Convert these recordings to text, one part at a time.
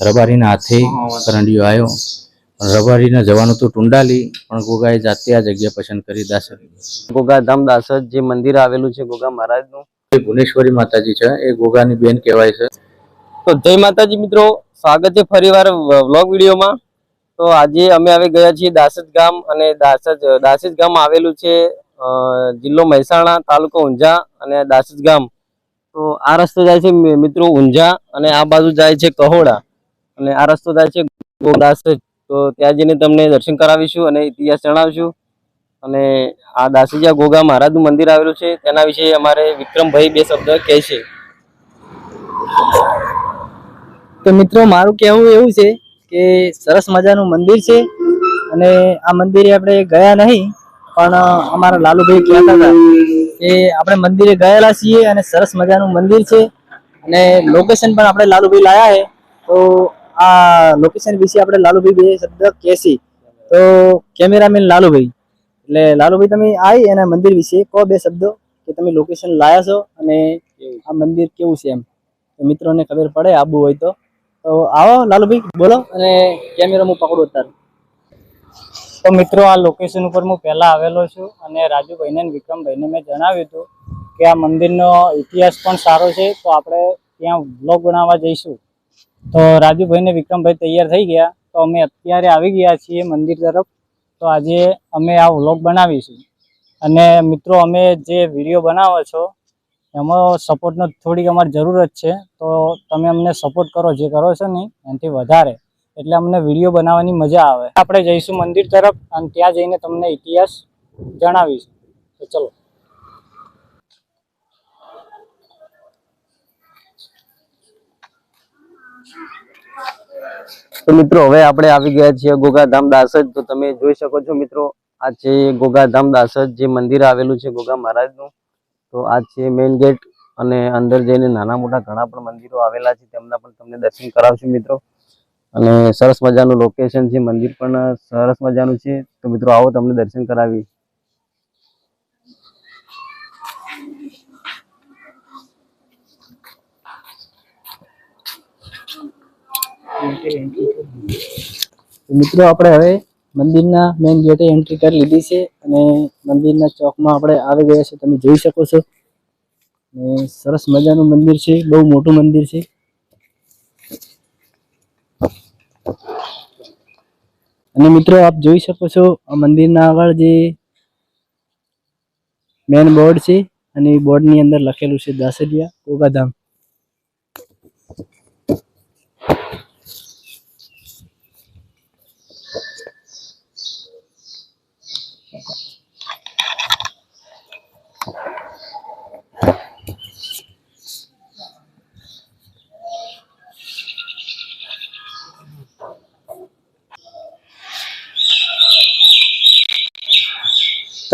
રબારીના હાથે કરંડિયો આવ્યો. રબારીને જવાનું તો ટુંડાલી પણ ગોગાએ જાતે આ જગ્યા પસંદ કરી દાસર. ગોગાધામ દાસર જે મંદિર આવેલું છે ગોગા મહારાજનું. એ ભુવનેશ્વરી માતાજી છે એ ગોગાની બેન કહેવાય છે. તો જય માતાજી મિત્રો સ્વાગત છે ફરીવાર વ્લોગ વિડીયોમાં. તો આજે અમે આવી ગયા છીએ દાસજ ગામ અને દાસજ દાસજ ગામ આવેલું છે જિલ્લો મહેસાણા તાલુકો ઊંઝા અને દાસજ ગામ. તો આ રસ્તો જાય છે મિત્રો ઊંઝા અને આ બાજુ જાય છે કહોડા. અને આ રસ્તો થાય છે ગો- તો ત્યાં જઈને તમને દર્શન કરાવીશું અને ઇતિહાસ જણાવીશું. અને આ દાસીજા ગોગા મહારાજનું મંદિર આવેલું છે. તેના વિશે અમારે વિક્રમભાઈ બે શબ્દ કહે છે. તો મિત્રો, મારું કહેવું એવું છે કે સરસ મજાનું મંદિર છે અને આ મંદિરે આપણે ગયા નહીં, પણ અમારા લાલુભાઈ કહેતા હતા કે આપણે મંદિરે ગયેલા છીએ અને સરસ મજાનું મંદિર છે. અને લોકેશન પણ આપણે લાલુભાઈ લાયા છે. તો આ લોકેશન વિશે આપણે લાલુભાઈ બે શબ્દ કહેશી. તો કેમેરામેન લાલુભાઈ. એટલે લાલુભાઈ તમે આવી એના મંદિર વિશે કહો બે શબ્દો કે તમે લોકેશન લાયા છો અને આ મંદિર કેવું છે એમ. મિત્રોને ખબર પડે, આબુ હોય તો. તો આવો લાલુભાઈ, બોલો અને કેમેરા હું પકડું અત્યારે. તો મિત્રો, આ લોકેશન ઉપર હું પહેલાં આવેલો છું અને રાજુભાઈને વિક્રમભાઈને મેં જણાવ્યું હતું કે આ મંદિરનો ઇતિહાસ પણ સારો છે. તો આપણે ત્યાં બ્લોગ બનાવવા જઈશું. તો રાજુભાઈ ને વિક્રમભાઈ તૈયાર થઈ ગયા. તો અમે અત્યારે આવી ગયા છીએ મંદિર તરફ. તો આજે અમે આ વ્લોગ બનાવીશું. અને મિત્રો, અમે જે વીડિયો બનાવો છો, એમાં સપોર્ટનો થોડીક અમારે જરૂરત છે. તો તમે અમને સપોર્ટ કરો, જે કરો છો ને, એનાથી વધારે. એટલે અમને વીડિયો બનાવવાની મજા આવે. આપણે જઈશું મંદિર તરફ અને ત્યાં જઈને તમને ઇતિહાસ જણાવીશું. તો ચલો. તો મિત્રો, હવે આપણે આવી ગયા છીએ ગોગાધામ દાસજ તો તમે જોઈ શકો છો મિત્રો, આ છે ગોગાધામ દાસજ જે મંદિર આવેલું છે ગોગા મહારાજનું. તો આ છે મેઇન ગેટ અને અંદર જઈને નાના મોટા ઘણા પણ મંદિરો આવેલા છે, તેમના પણ તમને દર્શન કરાવશું મિત્રો. અને સરસ મજાનું લોકેશન છે, મંદિર પણ સરસ મજાનું છે. તો મિત્રો, આવો તમને દર્શન કરાવી મિત્રો, આપણે હવે મંદિરના મેઇન ગેટે એન્ટ્રી કરી લીધી છે અને મંદિરના ચોકમાં આપણે આવી ગયા છે. તમે જોઈ શકો છો. અને સરસ મજાનું મંદિર છે. બહુ મોટું મંદિર છે. અને મિત્રો, આપ જોઈ શકો છો, આ મંદિરના આગળ જે મેન બોર્ડ છે અને બોર્ડની અંદર લખેલું છે દાસરિયા ગોગાધામ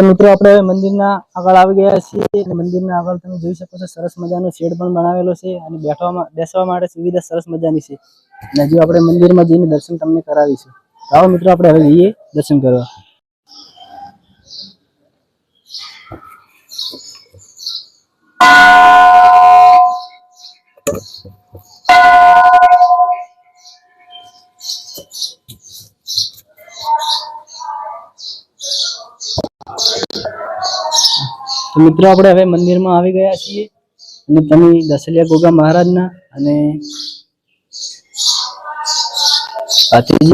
તો મિત્રો, આપણે મંદિરના આગળ આવી ગયા છીએ મંદિરના આગળ તમે જોઈ શકો છો, સરસ મજાનો શેડ પણ બનાવેલો છે અને બેઠવામાં, બેસવા માટે સુવિધા સરસ મજાની છે. અને હજુ આપણે મંદિરમાં જઈને દર્શન તમને કરાવીશું. આવો મિત્રો, આપણે હવે જઈએ દર્શન કરવા. મિત્રો, આપણે હવે મંદિરમાં આવી ગયા છીએ અને તમે દસલિયા ગોગા મહારાજના અને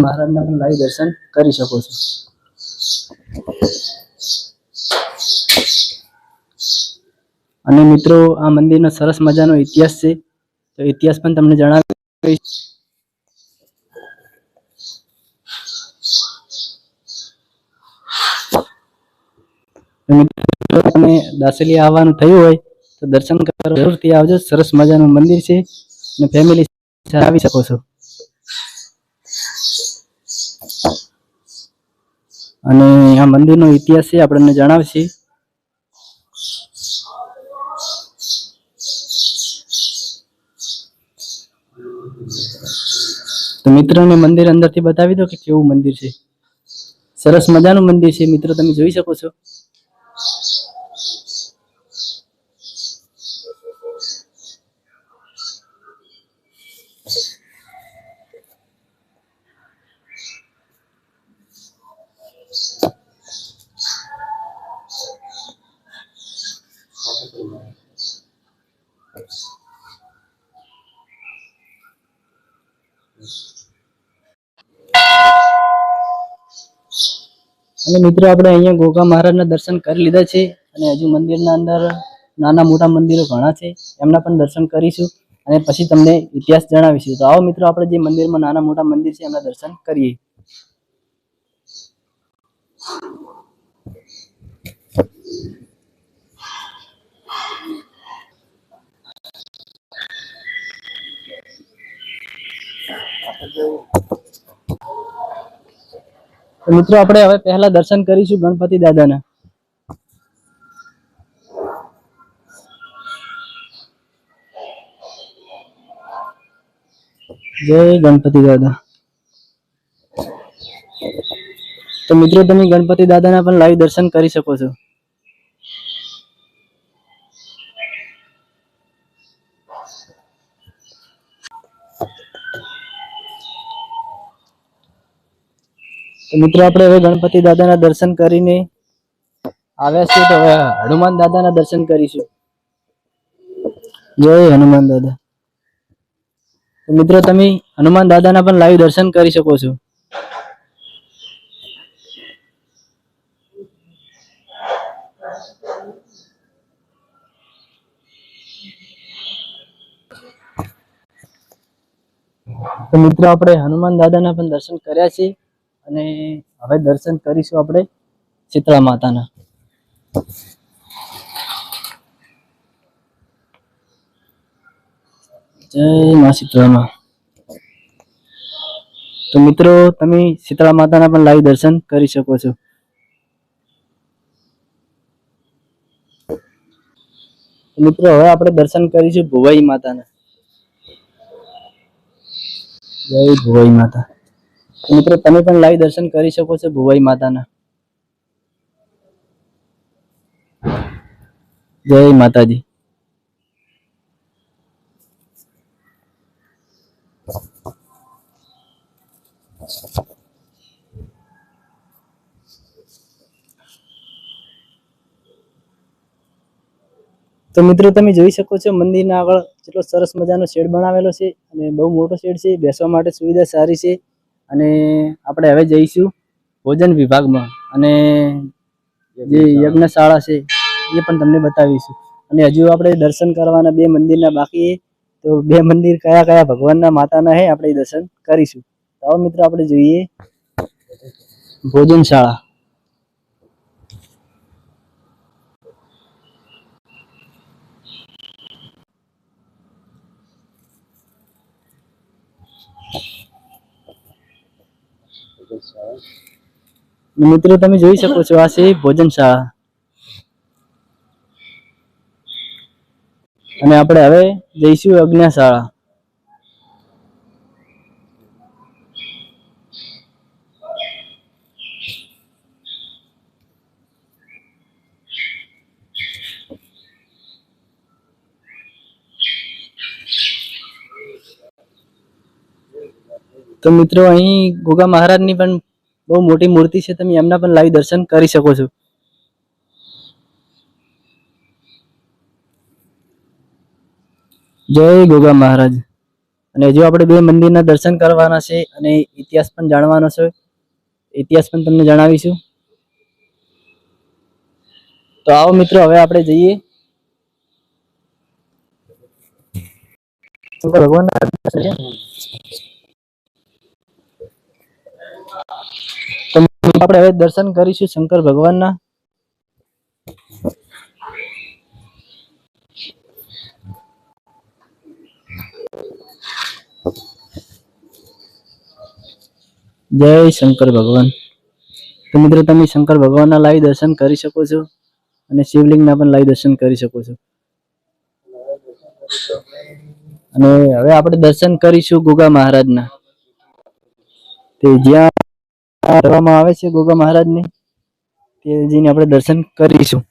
મહારાજના પણ લાઈવ દર્શન કરી શકો છો. અને મિત્રો, આ મંદિરનો સરસ મજાનો ઇતિહાસ છે. તો ઇતિહાસ પણ તમને જણાવીશ તો મિત્રો તમે દાસલી આવવાનું થયું હોય, તો દર્શન કરવા જરૂરથી આવજો. સરસ મજાનું મંદિર છે અને ફેમિલી આવી શકો છો. અને આ મંદિરનો ઇતિહાસ છે, આપણને જણાવશે. તો મિત્રોને મંદિર અંદરથી બતાવી દો કે કેવું મંદિર છે. સરસ મજાનું મંદિર છે. મિત્રો, તમે જોઈ શકો છો. અને મિત્રો, આપણે અહીંયા ગોગા મહારાજના દર્શન કરી લીધા છે અને હજુ મંદિરના અંદર નાના મોટા મંદિરો ઘણા છે, એમના પણ દર્શન કરીશું અને પછી તમને ઇતિહાસ જણાવીશું. તો આવો મિત્રો, આપણે જે મંદિરમાં નાના મોટા મંદિર છે, એમના દર્શન કરીએ. મિત્રો, આપણે હવે પહેલા દર્શન કરીશું ગણપતિ દાદાના. જય ગણપતિ દાદા. તો મિત્રો, તમે ગણપતિ દાદાના પણ લાઈવ દર્શન કરી શકો છો. મિત્રો, આપણે હવે ગણપતિ દાદાના દર્શન કરીને આવ્યા છીએ તો હવે હનુમાન દાદાના દર્શન કરીશું. જય હનુમાન દાદા. મિત્રો, તમે હનુમાન દાદાના પણ લાઈવ દર્શન કરી શકો છો. તો મિત્રો, આપણે હનુમાન દાદાના પણ દર્શન કર્યા છે. અને હવે દર્શન કરીશું આપણે શીતળા માતાના. જય મા શીતળામાં તો મિત્રો, તમે શીતળા માતાના પણ લાઈવ દર્શન કરી શકો છો. મિત્રો, હવે આપણે દર્શન કરીશું ભુવાઈ માતાના. જય ભુવાઈ માતા. મિત્રો, તમે પણ લાઈવ દર્શન કરી શકો છો ભુવાઈ માતાના. જય માતાજી. તો મિત્રો, તમે જોઈ શકો છો મંદિરના આગળ કેટલો સરસ મજાનો શેડ બનાવેલો છે અને બહુ મોટો શેડ છે, બેસવા માટે સુવિધા સારી છે. અને આપણે હવે જઈશું ભોજન વિભાગમાં. અને જે યજ્ઞશાળા. છે એ પણ તમને બતાવીશું. અને હજુ આપણે દર્શન કરવાના બે મંદિરના બાકી તો બે મંદિર કયા કયા ભગવાનના માતાના હે આપણે દર્શન કરીશું. તો આવો મિત્રો આપણે જોઈએ. ભોજનશાળા. મિત્રો, તમે જોઈ શકો છો, આ છે ભોજનશાળા અને આપણે હવે જઈશું અજ્ઞાશાળા તો મિત્રો, અહીં ગોગા મહારાજની પણ બહુ મોટી મૂર્તિ છે, તમે એમના પણ લાઈવ દર્શન કરી શકો છો. જય ગોગા મહારાજ. અને હજુ આપણે બે મંદિરના દર્શન કરવાના છે અને ઇતિહાસ પણ જાણવાનો છે, ઇતિહાસ પણ તમને જણાવીશું. તો આવો મિત્રો, હવે આપણે જઈએ. ભગવાન. તો આપણે હવે દર્શન કરીશું શંકર ભગવાનના. જય શંકર ભગવાન. તો મિત્રો તમે શંકર ભગવાનના લાઈવ દર્શન કરી શકો છો અને શિવલિંગના પણ લાઈવ દર્શન કરી શકો છો. અને હવે આપણે દર્શન કરીશું ગોગા મહારાજના. તે જ્યાં કરવામાં આવે છે ગોગા મહારાજને. તે જઈને આપણે દર્શન કરીશું.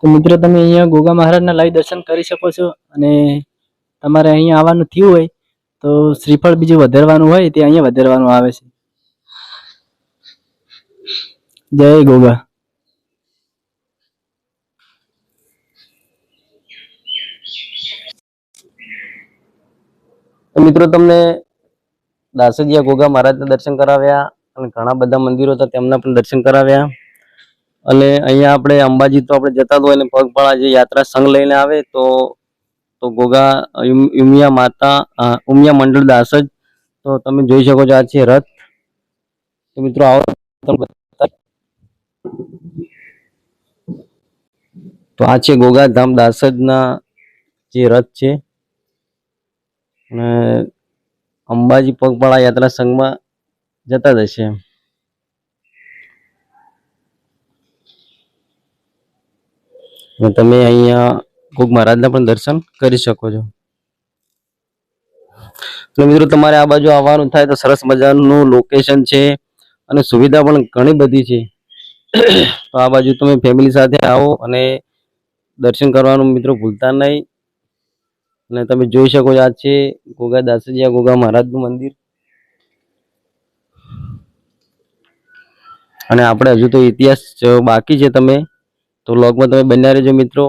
તો મિત્રો, તમે અહીંયા ગોગા મહારાજના લાઈવ દર્શન કરી શકો છો અને તમારે અહીંયા આવવાનું થયું હોય તો શ્રીફળ બીજું વધારવાનું હોય તે અહીંયા વધારવાનું આવે છે. જય ગોગા. મિત્રો તમને દાસજીયા ગોગા મહારાજના દર્શન કરાવ્યા અને ઘણા બધા મંદિરો હતા તેમના પણ દર્શન કરાવ્યા. અને અહીંયા આપણે અંબાજી તો આપણે જતા હોય અને પગપાળા જે યાત્રા સંઘ લઈને આવે તો તો ગોગા ઉમિયા માતા ઉમિયા મંડળ દાસ જ તો તમે જોઈ શકો છો આ છે રથ. તો મિત્રો આવો. તો આ છે ગોગાધામ દાસજના જે રથ છે. અને અંબાજી પગપાળા યાત્રા સંઘમાં જતા જશે તમે અહીંયા કોક મહારાજના પણ દર્શન કરી શકો છો. તો મિત્રો તમારે આ બાજુ આવવાનું થાય તો સરસ મજાનું લોકેશન છે અને સુવિધા પણ ઘણી બધી છે. તો આ બાજુ તમે ફેમિલી સાથે આવો અને દર્શન કરવાનું મિત્રો ભૂલતા નહીં. અને તમે જોઈ શકો છો આ છે ગોગા દાસજીયા ગોગા મહારાજનું મંદિર. અને આપણે હજુ તો ઇતિહાસ બાકી છે તમે. તો લોગમાં તમે બન્યા રહેજો મિત્રો.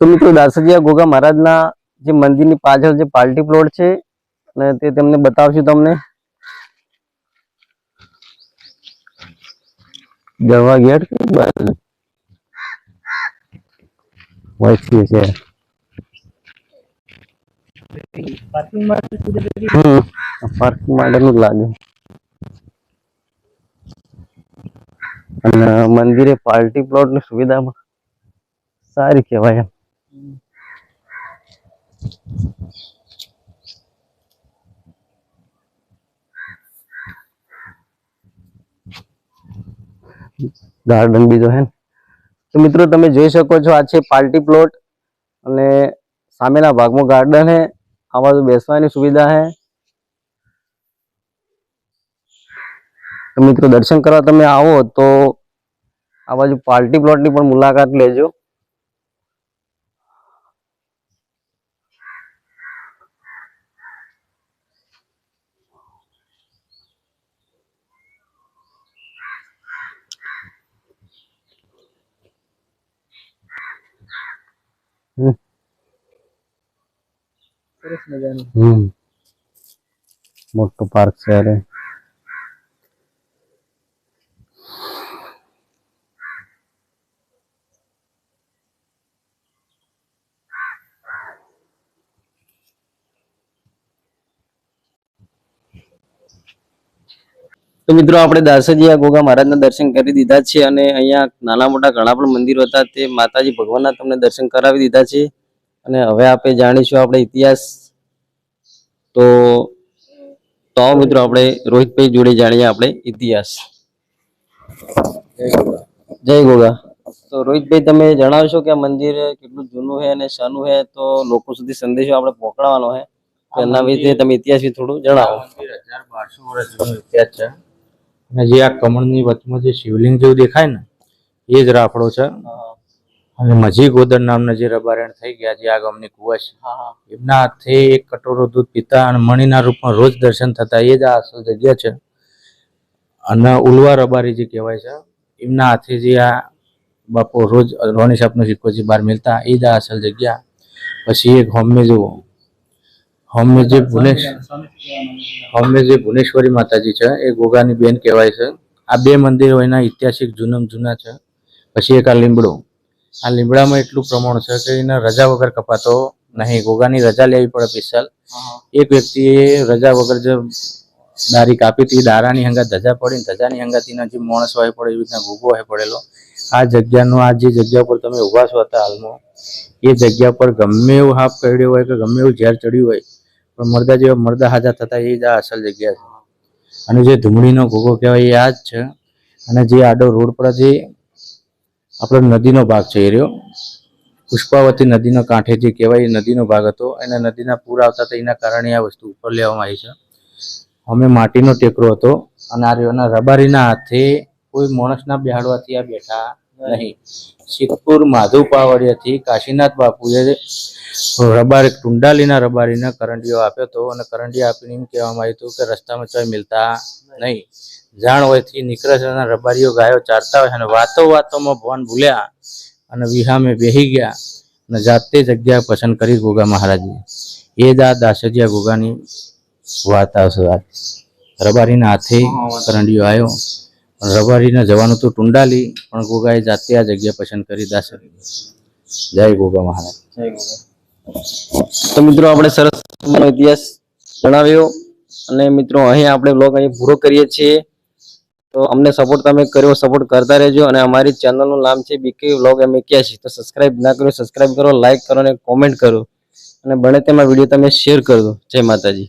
તો મિત્રો દાસજીયા ગોગા મહારાજના જે મંદિરની પાછળ જે પાર્ટી પ્લોટ છે, અને તે તમને બતાવશું તમને. ગરવા ગેટ કે વચ્ચે છે. પાર્કિંગ માટેનું લાગે. અને મંદિરે પાર્ટી પ્લોટની સુવિધામાં સારી કહેવાય એમ. ગાર્ડન બીજો હે. તો મિત્રો તમે જોઈ શકો છો આ છે પાર્ટી પ્લોટ અને સામેના ભાગમાં ગાર્ડન હે. આ બાજુ બેસવાની સુવિધા હે. મિત્રો દર્શન કરવા તમે આવો તો આ બાજુ પાર્ટી પ્લોટની પણ મુલાકાત લેજો. સરસ મજાનું. હમ. મોટો પાર્ક છે અરે તો મિત્રો આપણે દાસજીયા ગોગા મહારાજના દર્શન કરી દીધા છે અને અહીંયા નાના મોટા ઘણા પણ મંદિરો હતા. તે માતાજી ભગવાનના તમને દર્શન કરાવી દીધા છે. અને હવે આપણે જાણીશું આપણે ઇતિહાસ. તો તો મિત્રો આપણે રોહિતભાઈ જોડે જાણીએ આપણે ઇતિહાસ. જય ગોગા. તો રોહિતભાઈ, તમે જણાવશો કે આ મંદિર કેટલું જૂનું છે અને શાનું છે? તો લોકો સુધી સંદેશો આપણે પહોંચાડવાનો છે. એના વિશે તમે ઇતિહાસ થોડું જણાવો. હજાર બારસો વર્ષ જૂનો ઇતિહાસ છે. અને જે આ કમળની વચમાં જે શિવલિંગ જેવું દેખાય ને એ જ રાફડો છે. અને મજી ગોદર નામના જે રબારણ થઈ ગયા જે આ ગામની કુવા છે એમના હાથે એક કટોરો દૂધ પીતા અને મણીના રૂપમાં રોજ દર્શન થતા એ જ આ અસલ જગ્યા છે. અને ઉલવા રબારી જે કહેવાય છે એમના હાથે જે આ બાપો રોજ રોણી સાપનો સિક્કો જે બહાર મિલતા એ જ આ અસલ જગ્યા. પછી એક હોમે જુઓ હોમે જે ભુનેશ હોમે જે ભુવનેશ્વરી માતાજી છે, એ ગોગાની બેન કહેવાય છે. આ બે મંદિરો એના ઐતિહાસિક જૂનમ જૂના છે. પછી એક આ લીમડો આ લીમડામાં એટલું પ્રમાણ છે કે એના રજા વગર કપાતો નહીં. ગોગાની રજા લેવી પડે સ્પેશિયલ એક વ્યક્તિએ રજા વગર જે દારી કાપી હતી, દારાની હંગાત ધજા પડી ધજાની હંગાતીના જે માણસ હોય પડે, એવી રીતના ગોગો હોય પડેલો. આ જગ્યાનો, આ જે જગ્યા પર તમે ઊભા છો હતા હાલમાં, એ જગ્યા પર ગમે એવું હાફ કરડ્યો હોય કે ગમે એવું ઝેર ચડ્યું હોય પણ મરદા જેવા મરદા હાજા થતા એ જ આ અસલ જગ્યા છે. અને જે ધૂમડીનો ભોગો કહેવાય એ આ જ છે. અને જે આડો રોડ પર જે આપણો નદીનો ભાગ છે એ રહ્યો. પુષ્પાવતી નદીનો કાંઠે જે કહેવાય એ નદીનો ભાગ હતો. અને નદીના પૂર આવતા હતા, એના કારણે આ વસ્તુ ઉપર લેવામાં આવી છે. અમે માટીનો ટેકરો હતો અને આ રહ્યો એના રબારીના હાથે કોઈ માણસના બેહાડવાથી આ બેઠા નહીં. સિદ્ધપુર માધુ પાવડિયાથી કાશીનાથ બાપુએ રબાર ટુંડાલીના રબારીને કરંડીઓ આપ્યો હતો અને કરંડી આપીને એમ કહેવામાં આવ્યું હતું કે રસ્તામાં ચોય મિલતા નહીં. જાણ હોયથી નીકળે રબારીઓ ગાયો ચારતા હોય અને વાતો વાતોમાં ભવન ભૂલ્યા અને વિહામે બેહી ગયા અને જાતે જગ્યા પસંદ કરી ગોગા મહારાજે. એ જ આ દાસજીયા ગોગાની વાત આવશે. રબારીના હાથે કરંડીઓ આવ્યો. રબારીને જવાનું તો ટુંડાલી, પણ ગોગાએ જાતે આ જગ્યા પસંદ કરી દાસ. જય ગોગા મહારાજ. તો મિત્રો, આપણે સરસ ઇતિહાસ જણાવ્યો. અને મિત્રો, અહીં આપણે બ્લોગ અહીં પૂરો કરીએ છીએ. તો અમને સપોર્ટ તમે કર્યો સપોર્ટ કરતા રહેજો. અને અમારી ચેનલનું નામ છે બીકે વ્લોગ એમ એક્યાસી તો સબસ્ક્રાઇબ ના કર્યો સબસ્ક્રાઇબ કરો લાઇક કરો અને કોમેન્ટ કરો. અને બને તેમાં વીડિયો તમે શેર કરો જય માતાજી.